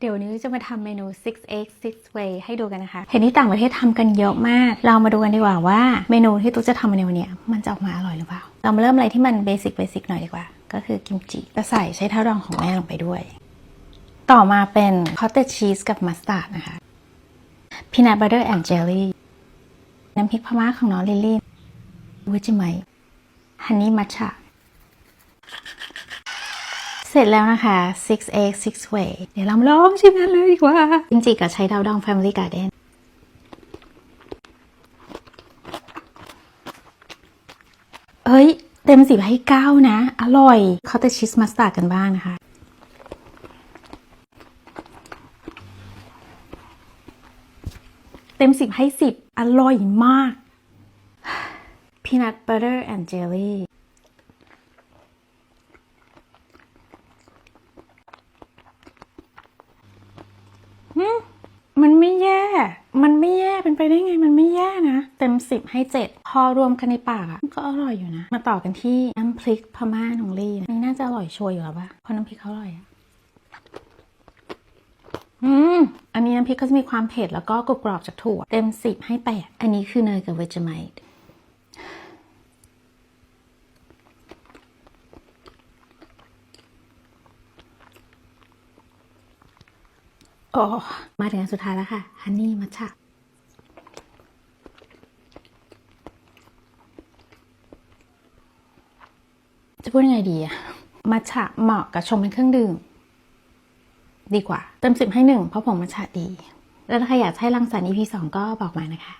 เดี๋ยวนี้จะมาทำเมนู 6x 6 way ให้ดูกันนะคะ เห็นที่ต่างประเทศทำกันเยอะมาก เรามาดูกันดีกว่าว่าเมนูที่ตุ๊กจะทำในวันนี้มันจะออกมาอร่อยหรือเปล่า เรามาเริ่มอะไรที่มันเบสิกเบสิกหน่อยดีกว่า ก็คือกิมจิจะใส่ใช้เท้าดองของแม่ลงไปด้วย ต่อมาเป็นคอตเตจชีสกับมัสตาร์ดนะคะพีนัทบัตเตอร์แอนด์เจลลี่น้ำพริกพม่าของน้องลิลลี่วิจิไมฮันนี่มัชชะ เสร็จแล้วนะคะ6 egg 6 way เดี๋ยวเรามาลองชิมกันเลยดีกว่า จริงๆกับใช้ดาวดอง Family Garden เอ้ย เต็มสิบให้เก้านะ อร่อยเขาจะชีสมัสตาร์ดกันบ้างนะคะ เต็มสิบให้สิบอร่อยมาก peanut butter and jelly มันไม่แย่ มันไม่แย่ เป็นไปได้ไง มันไม่แย่นะ เต็มสิบให้เจ็ดพอรวมกันในปากอะมันก็อร่อยอยู่นะ มาต่อกันที่น้ำพริกพม่าหนองลี่นะนี่น่าจะอร่อยชัวร์อยู่แล้วปะเพราะน้ำพริกเขาอร่อยอะอืม อันนี้น้ำพริกก็จะมีความเผ็ดแล้วก็กรุบกรอบจากถั่ว เต็มสิบให้แปดอันนี้คือเนยกับเวจไมต์ โอ้มาถึงอันสุดท้ายแล้วค่ะ ฮันนี่มัทฉะจะพูดยังไงดีอะมัทฉะเหมาะกับชงเป็นเครื่องดื่ม ดีกว่า เติมสิบให้หนึ่งเพราะผงมัทฉะดี แล้วถ้าใครอยากให้รังสรรค์ EP สองก็บอกมานะคะ